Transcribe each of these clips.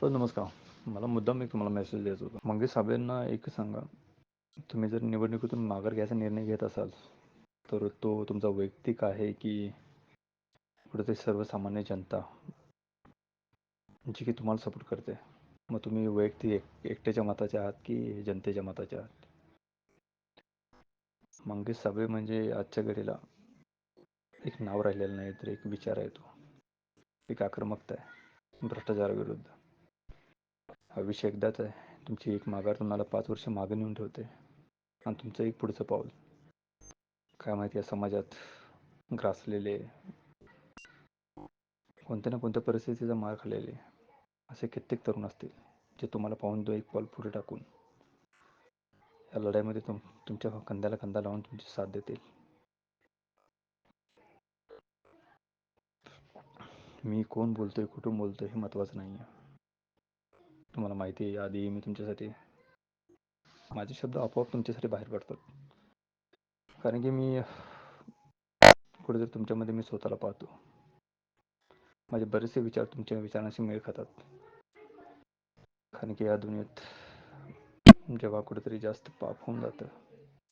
Sir नमस्कार. मला मुद्दाम एक तुम्हाला मेसेज द्यायचा होता. मंगेश साबळेंना एक सांगा. तुम्ही जर निवडणुकीतून माघार घ्यायचा निर्णय घेत असाल तर तो तुमचा वैयक्तिक आहे की कुठेतरी सर्वसामान्य जनता जी की तुम्हाला सपोर्ट करते? मग तुम्ही वैयक्तिक एक एकट्याच्या मताचे आहात की जनतेच्या मताचे आहात? मंगेश साबळे म्हणजे आजच्या घडीला एक नाव राहिलेलं नाही तर एक विचार आहे तो. एक आक्रमकता आहे. भ्रष्टाचाराविरुद्ध. हा एकदाच आहे. तुमची एक माघार तुम्हाला पाच वर्ष मागे नेऊन ठेवते. आणि तुमचं एक पुढचं पाऊल. काय माहिती या समाजात ग्रासलेले कोणत्या ना कोणत्या परिस्थितीचा मार खाल्लेले असे कित्येक तरुण असतील जे तुम्हाला पाहून दो एक पाऊल पुढे टाकून या लढाईमध्ये तुम तुमच्या कंद्याला कंदा लावून तुमची साथ देतील. मी कोण बोलतोय कुठून बोलतोय हे महत्त्वाचं नाही आहे तुम्हाला माहिती आहे आधी मी तुमच्यासाठी माझे शब्द आपोआप तुमच्यासाठी बाहेर पडतात. कारण की मी कुठेतरी तुमच्यामध्ये मी स्वतःला पाहतो. माझे बरेचसे विचार तुमच्या विचारांशी मेळ खातात. कारण की या दुनियेत जेव्हा कुठेतरी जास्त पाप होऊन जातं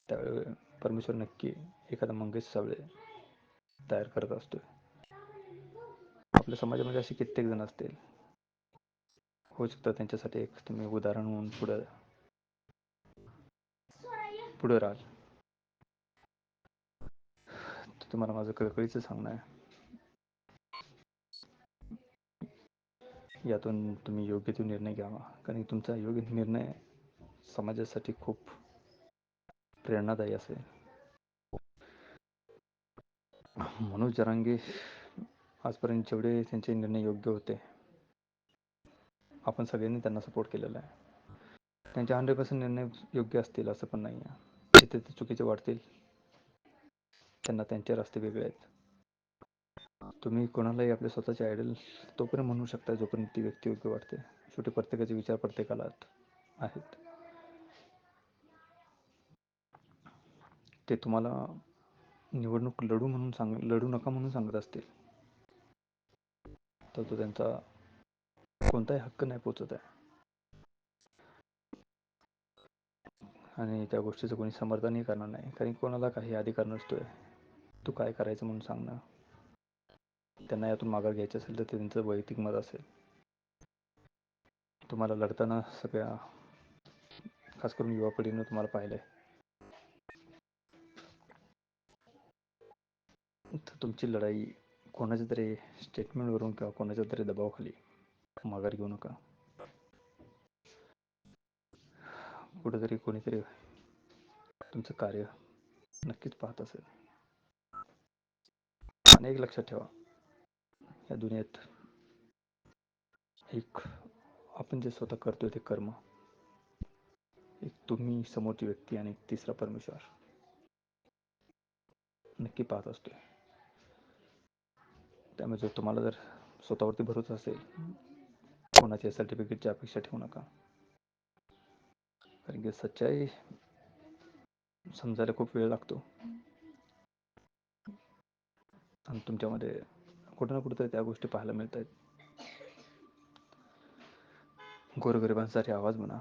त्यावेळी परमेश्वर नक्की एखादा मंगेश सावळे तयार करत असतोय. आपल्या समाजामध्ये असे कित्येक जण असतील होऊ शकतं. त्यांच्यासाठी एक तुम्ही उदाहरण म्हणून पुढं पुढं राहाल तुम्हाला माझं कळकळीचं सांगणं आहे. यातून तुम्ही योग्य तो निर्णय घ्यावा. कारण तुमचा योग्य निर्णय समाजासाठी खूप प्रेरणादायी असेल. मनोज जरांगे आजपर्यंत जेवढे त्यांचे निर्णय योग्य होते आपण सगळ्यांनी त्यांना सपोर्ट केलेला आहे. त्यांचे हंड्रेड पर्सेंट निर्णय योग्य असतील असं पण नाही आहे जिथे ते चुकीचे वाटतील त्यांना त्यांचे रस्ते वेगळे आहेत. तुम्ही कोणालाही आपले स्वतःचे आयडल तोपर्यंत म्हणू शकता जोपर्यंत ती व्यक्ती योग्य वाटते. शेवटी प्रत्येकाचे विचार प्रत्येकाला आहेत. ते तुम्हाला निवडणूक लढू म्हणून सांग लढू नका म्हणून सांगत असतील. तर तो त्यांचा कोणताही हक्क नाही पोचत आहे. आणि त्या गोष्टीचं कोणी समर्थनही करणार नाही. कारण कोणाला काही अधिकार नसतोय. तू काय करायचं म्हणून सांगणं त्यांना यातून माघार घ्यायचं असेल तर त्यांचं वैयक्तिक मत असेल. तुम्हाला लढताना सगळ्या खास करून युवा पिढीनं तुम्हाला पाहिलंय. तर तुमची लढाई कोणाच्या तरी स्टेटमेंटवरून किंवा कोणाच्या तरी दबावाखाली माघार घेऊ नका. कुठेतरी कोणीतरी तुमचं कार्य नक्कीच पाहत असेल. आणि एक लक्षात ठेवा या दुनियेत एक आपण जे स्वतः करतोय ते कर्म. एक तुम्ही समोरची व्यक्ती आणि तिसरा परमेश्वर नक्की पाहत असतोय. त्यामुळे जर तुम्हाला जर स्वतःवरती भरोसा असेल कोणाच्या सर्टिफिकेटची अपेक्षा ठेवू नका. कारण की सच्चाई समजायला खूप वेळ लागतो. आणि तुमच्यामध्ये कुठं ना कुठं त्या गोष्टी पाहायला मिळत आहेत गोरगरिबांसाठी आवाज म्हणा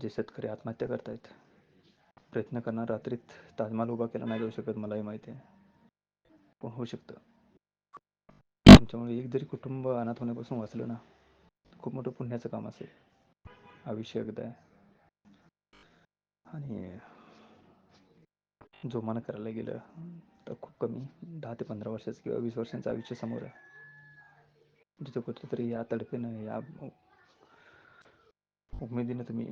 जे शेतकरी आत्महत्या करतायत. प्रयत्न करणार रात्रीत ताजमहाल उभा केला नाही जाऊ शकत मलाही माहिती आहे. पण होऊ शकतं. तुमच्यामुळे एक जरी कुटुंब अनाथ होण्यापासून वाचलं ना खूप मोठं पुण्याचं काम असेल. आयुष्य विषय एकदा आहे. आणि जोमानं करायला गेलं तर खूप कमी दहा ते पंधरा वर्षाचं किंवा वीस वर्षांचं आयुष्य समोर आहे. जिथं कुठेतरी या तडफेनं या उमेदीनं तुम्ही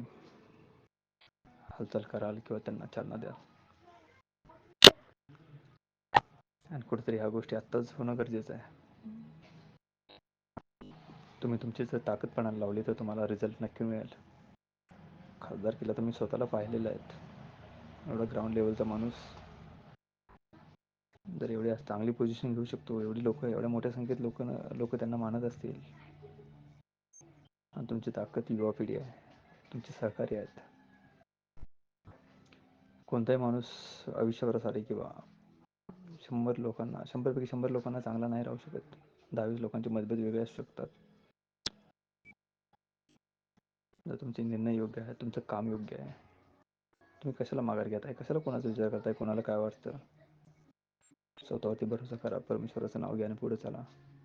हालचाल कराल किंवा त्यांना चालना द्याल. आणि कुठेतरी ह्या गोष्टी आत्ताच होणं गरजेचं आहे. तुम्ही तुमची जर ताकदपणाला लावली तर तुम्हाला रिझल्ट नक्की मिळेल. खासदार किल्ला तुम्ही स्वतःला पाहिलेलं आहेत. एवढा ग्राउंड लेवलचा माणूस. जर एवढी चांगली पोझिशन घेऊ शकतो एवढी लोक एवढ्या मोठ्या संख्येत लोक लोक त्यांना मानत असतील. आणि तुमची ताकद युवा पिढी आहे. तुमचे सहकारी आहेत. कोणताही माणूस आयुष्यभरासाठी किंवा शंभर लोकांना शंभरपैकी शंभर लोकांना चांगला नाही राहू शकत. दहावीस लोकांचे मतभेद वेगळे असू शकतात. जर तुमचे निर्णय योग्य आहे तुमचं काम योग्य आहे तुम्ही कशाला माघार घेताय? कशाला कोणाचा विचार करताय? कोणाला काय वाटतं? स्वतःवरती भरोसा करा. परमेश्वराचं नाव घ्या आणि पुढे चला.